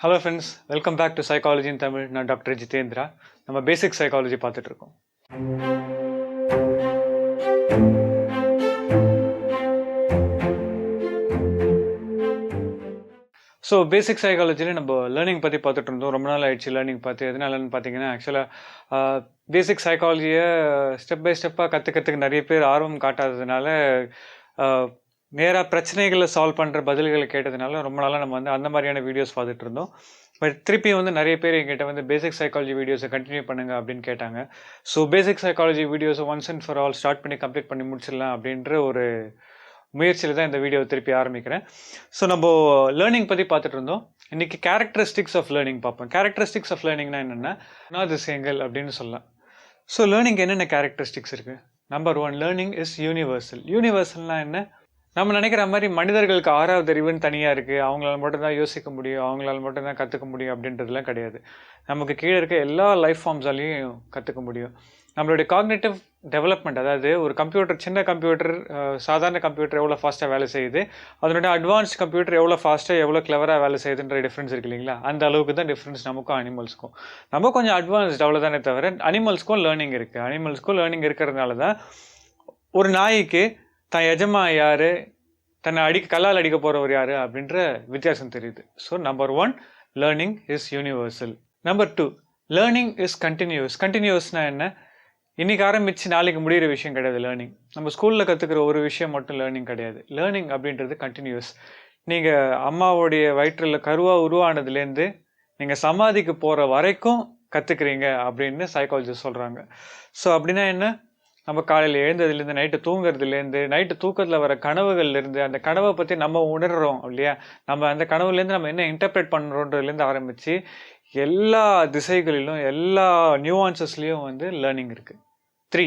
Hello friends welcome back to psychology in Tamil நான் doctor Jitendra நம்ம பேசிக் psychology பார்த்துட்டு இருக்கோம் ஸோ பேசிக் சைக்காலஜியில் நம்ம லேர்னிங் பற்றி பார்த்துட்டு இருந்தோம் ரொம்ப நாள் ஆயிடுச்சு லேர்னிங் பார்த்து எதனாலன்னு பார்த்தீங்கன்னா ஆக்சுவலாக பேசிக் சைக்காலஜியை ஸ்டெப் பை ஸ்டெப்பாக கற்றுக்கிறதுக்கு நிறைய பேர் ஆர்வம் காட்டாததுனால நேராக பிரச்சனைகளை சால்வ் பண்ணுற பதில்களை கேட்டதுனால ரொம்ப நாளாக நம்ம வந்து அந்த மாதிரியான வீடியோஸ் பார்த்துட்டு இருந்தோம். பட் திருப்பி வந்து நிறைய பேர் எங்கிட்ட வந்து பேசிக் சைக்காலஜி வீடியோஸை கண்டினியூ பண்ணுங்க அப்படின்னு கேட்டாங்க. ஸோ பேசிக் சைக்காலஜி வீடியோஸை once and for all start பண்ணி கம்ப்ளீட் பண்ணி முடிச்சிடலாம் அப்படின்ற ஒரு முயற்சியில் தான் இந்த வீடியோவை திருப்பி ஆரம்பிக்கிறேன். ஸோ நம்ம லேர்னிங் பற்றி பார்த்துட்டு இருந்தோம். இன்னைக்கு கேரக்டரிஸ்டிக்ஸ் ஆஃப் லேர்னிங் பார்ப்போம். கேரக்டரிஸ்டிக்ஸ் ஆஃப் லேர்னிங்னா என்னென்னா குணாதிசயங்கள் அப்படின்னு சொல்லலாம். ஸோ லேர்னிங் என்னென்ன கேரக்டரிஸ்டிக்ஸ் இருக்குது number one learning is universal யூனிவர்சல்னால் என்ன? நம்ம நினைக்கிற மாதிரி மனிதர்களுக்கு ஆறாவது அறிவுன்னு தனியாக இருக்குது அவங்களால மட்டும்தான் யோசிக்க முடியும். அவங்களால மட்டும்தான் கற்றுக்க முடியும் அப்படின்றதுலாம் கிடையாது. நமக்கு கீழே இருக்க எல்லா லைஃப் ஃபார்ம்ஸாலையும் கற்றுக்க முடியும். நம்மளுடைய காக்னேட்டிவ் டெவலப்மெண்ட் அதாவது ஒரு கம்ப்யூட்டர் சின்ன கம்ப்யூட்டர் சாதாரண கம்ப்யூட்டர் எவ்வளோ ஃபாஸ்ட்டாக வேலை செய்யுது? அதனுடைய அட்வான்ஸ் கம்ப்யூட்டர் எவ்வளோ ஃபாஸ்ட்டாக எவ்வளோ கிளவராக வேலை செய்யுதுன்ற டிஃப்ரென்ஸ் இருக்கு இல்லைங்களா? அந்த அளவுக்கு தான் டிஃப்ரென்ஸ் நமக்கும் அனிமல்ஸ்க்கும் நம்ம கொஞ்சம் அட்வான்ஸ்ட் அவ்வளோதானே தவிர அனிமல்ஸ்க்கும் லேர்னிங் இருக்குது அனிமல்ஸ்க்கும் லேர்னிங் இருக்கிறதுனால தான் ஒரு நாய்க்கு தான் எஜமா யார்? தன்னை அடிக்க கல்லால் அடிக்க போகிறவர் யார்? அப்படின்ற வித்தியாசம் தெரியுது. So number one learning is universal number two learning is continuous கண்டினியூஸ்னா என்ன? இன்னைக்கு ஆரம்பிச்சு நாளைக்கு முடிகிற விஷயம் கிடையாது லேர்னிங் நம்ம ஸ்கூலில் கற்றுக்கிற ஒரு விஷயம் மட்டும் லேர்னிங் கிடையாது. லேர்னிங் அப்படின்றது கண்டினியூஸ் நீங்கள் அம்மாவுடைய வயிற்றில் கருவாக உருவானதுலேருந்து நீங்கள் சமாதிக்கு போகிற வரைக்கும் கற்றுக்குறீங்க அப்படின்னு சைக்காலஜிஸ்ட் சொல்கிறாங்க ஸோ அப்படின்னா என்ன? நம்ம காலையில் எழுந்ததுலேருந்து நைட்டு தூங்குறதுலேருந்து நைட்டு தூக்கத்தில் வர கனவுகள்லேருந்து அந்த கனவை பற்றி நம்ம உணர்கிறோம் இல்லையா? நம்ம அந்த கனவுலேருந்து நம்ம என்ன இன்டர்பிரேட் பண்ணுறோன்றதுலேருந்து ஆரம்பித்து எல்லா திசைகளிலும் எல்லா நியூவான்சஸ்லேயும் வந்து லேர்னிங் இருக்குது த்ரீ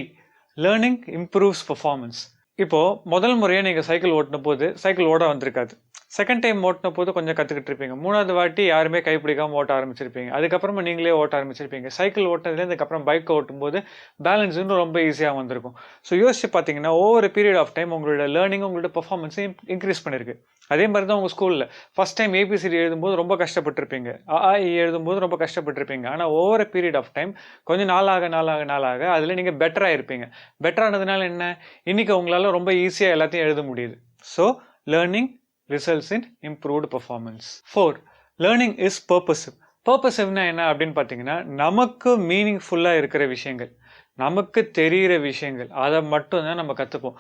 லேர்னிங் இம்ப்ரூவ்ஸ் பர்ஃபார்மன்ஸ் இப்போது முதல் முறையாக நீங்கள் சைக்கிள் ஓட்டின போது சைக்கிள் ஓட வந்திருக்காது. செகண்ட் டைம் ஓட்டின போது கொஞ்சம் கற்றுக்கிட்டு இருப்பீங்க மூணாவது வாட்டி யாருமே கைப்பிடிக்காமல் ஓட்ட ஆரம்பிச்சிருப்பீங்க. அதுக்கப்புறமா நீங்களே ஓட்ட ஆரம்பிச்சிருப்பீங்க. சைக்கிள் ஓட்டினதுலேருந்து அதுக்கப்புறம் பைக் ஓட்டும்போது பேலன்ஸுன்னு பேலன்ஸ் இன்னும் ரொம்ப ஈஸியாக வந்திருக்கும். ஸோ யோசிச்சு பார்த்தீங்கன்னா ஒவ்வொரு பீரியட் ஆஃப் டைம் உங்களோட லேர்னிங் உங்களோட பர்ஃபார்மன்ஸையும் இன்க்ரீஸ் பண்ணியிருக்கு அதே மாதிரி தான் உங்கள் ஸ்கூலில் ஃபஸ்ட் டைம் ஏபிசிடி எழுதும்போது ரொம்ப கஷ்டப்பட்டிருப்பீங்க. ஆஇ எழுதும்போது ரொம்ப கஷ்டப்பட்டிருப்பீங்க. ஆனால் ஒவ்வொரு பீரியட் ஆஃப் டைம் கொஞ்சம் நாளாக நாளாக நாளாக அதில் நீங்கள் பெட்டராக இருப்பீங்க. பெட்டரானதுனால என்ன? இன்றைக்கி உங்களால் ரொம்ப ஈஸியாக எல்லாத்தையும் எழுத முடியுது. So learning results in improved performance four learning is purposive பர்பஸிவ்னா என்ன அப்படின்னு பார்த்தீங்கன்னா நமக்கு மீனிங்ஃபுல்லாக இருக்கிற விஷயங்கள் நமக்கு தெரிகிற விஷயங்கள் அதை மட்டும்தான் நம்ம கற்றுப்போம்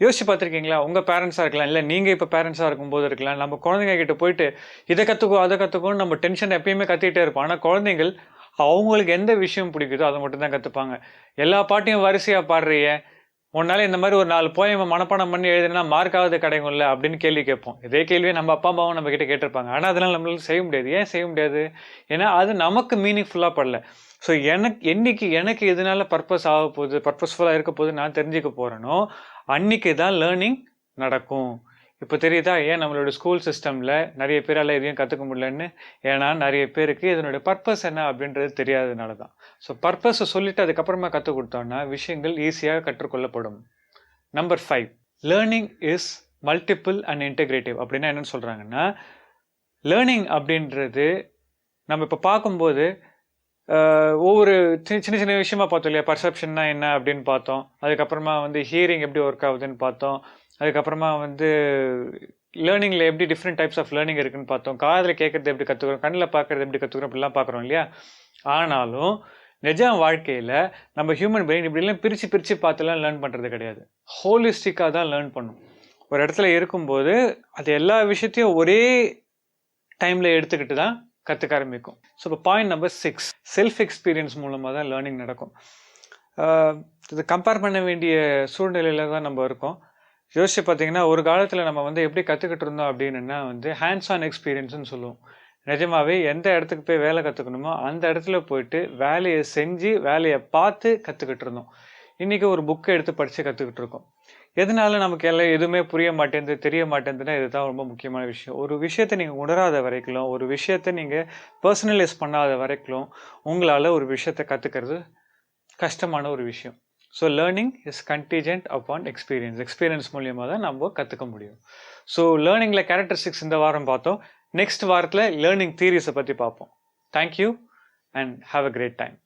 யோசிச்சு பார்த்துருக்கீங்களா? உங்கள் பேரண்ட்ஸாக இருக்கலாம் இல்லை நீங்கள் இப்போ பேரண்ட்ஸாக இருக்கும்போது இருக்கலாம் நம்ம குழந்தைங்க கிட்ட போயிட்டு இதை கற்றுக்கோ அதை கற்றுக்கோன்னு நம்ம டென்ஷன் எப்பயுமே கத்திட்டே இருப்போம். ஆனால் குழந்தைங்கள் அவங்களுக்கு எந்த விஷயம் பிடிக்குதோ அதை மட்டும்தான் கற்றுப்பாங்க எல்லா பாட்டையும் வரிசையாக பாடுறிய உன்னால இந்த மாதிரி ஒரு நாலு போயம் மனப்பாடம் பண்ணி எழுதுனா மார்க்காவது கிடைக்கும்ல அப்படின்னு கேள்வி கேட்போம். இதே கேள்வியை நம்ம அப்பா அம்மாவும் நம்ம கிட்ட கேட்டிருப்பாங்க. ஆனால் அதெல்லாம் நம்மளால செய்ய முடியாது. ஏன் செய்ய முடியாது? ஏன்னா அது நமக்கு மீனிங்ஃபுல்லாக படல. ஸோ எனக்கு என்னைக்கு எனக்கு எதனால பர்பஸ் ஆக போகுது பர்பஸ்ஃபுல்லாக இருக்க போகுது நான் தெரிஞ்சுக்க போகிறேனோ அன்னைக்கு தான் லேர்னிங் நடக்கும். இப்போ தெரியுதா? ஏன் நம்மளோட ஸ்கூல் சிஸ்டமில் நிறைய பேரால் எதையும் கற்றுக்க முடியலன்னு? ஏன்னா நிறைய பேருக்கு இதனுடைய பர்பஸ் என்ன அப்படின்றது தெரியாததுனால தான். ஸோ பர்பஸை சொல்லிட்டு அதுக்கப்புறமா கற்றுக் கொடுத்தோன்னா விஷயங்கள் ஈஸியாக கற்றுக்கொள்ளப்படும். Number five learning is multiple and integrative அப்படின்னா என்னென்னு சொல்கிறாங்கன்னா லேர்னிங் அப்படின்றது நம்ம இப்போ பார்க்கும்போது ஒவ்வொரு சின்ன சின்ன சின்ன விஷயமா பார்த்தோம் இல்லையா? பர்செப்ஷன்னா என்ன அப்படின்னு பார்த்தோம். அதுக்கப்புறமா வந்து ஹியரிங் எப்படி ஒர்க் ஆகுதுன்னு பார்த்தோம். அதுக்கப்புறமா வந்து லேர்னிங்கில் எப்படி டிஃப்ரெண்ட் டைப்ஸ் ஆஃப் லேர்னிங் இருக்குன்னு பார்த்தோம். காதில் கேட்குறது எப்படி கற்றுக்குறோம் கண்ணில் பார்க்குறது எப்படி கற்றுக்குறோம் அப்படிலாம் பார்க்குறோம் இல்லையா? ஆனாலும் நிஜம் வாழ்க்கையில் நம்ம ஹியூமன் பிரெயின் இப்படிலாம் பிரித்து பிரித்து பார்த்துலாம் லேர்ன் பண்ணுறது கிடையாது. ஹோலிஸ்டிக்காக தான் லேர்ன் பண்ணும். ஒரு இடத்துல இருக்கும்போது அது எல்லா விஷயத்தையும் ஒரே டைமில் எடுத்துக்கிட்டு தான் கற்றுக்க ஆரம்பிக்கும். ஸோ இப்போ point number six self experience மூலமாக தான் லேர்னிங் நடக்கும். இது கம்பேர் பண்ண வேண்டிய சூழ்நிலையில் தான் நம்ம இருக்கோம். யோசிச்சு பார்த்தீங்கன்னா ஒரு காலத்தில் நம்ம வந்து எப்படி கற்றுக்கிட்டு இருந்தோம் அப்படின்னா வந்து ஹேண்ட்ஸ் ஆன் எக்ஸ்பீரியன்ஸ்னு சொல்லுவோம். நிஜமாவே எந்த இடத்துக்கு போய் வேலை கற்றுக்கணுமோ அந்த இடத்துல போயிட்டு வேலையை செஞ்சு வேலையை பார்த்து கற்றுக்கிட்டு இருந்தோம். இன்றைக்கி ஒரு புக்கை எடுத்து படித்து கற்றுக்கிட்டு இருக்கோம். எதனால நமக்கு எல்லாம் எதுவுமே புரிய மாட்டேங்குது தெரிய மாட்டேங்குதுன்னா இதுதான் ரொம்ப முக்கியமான விஷயம். ஒரு விஷயத்தை நீங்கள் உணராத வரைக்கும் ஒரு விஷயத்தை நீங்கள் பர்சனலைஸ் பண்ணாத வரைக்கும் உங்களால் ஒரு விஷயத்தை கற்றுக்கிறது கஷ்டமான ஒரு விஷயம். So learning is contingent upon experience experience மூலியமாக தான் நம்ம கற்றுக்க முடியும். ஸோ லேர்னிங்கில் கேரக்டரிஸ்டிக்ஸ் இந்த வாரம் பார்த்தோம். நெக்ஸ்ட் வாரத்தில் லேர்னிங் தியரிஸை பற்றி பார்ப்போம். Thank you and have a great time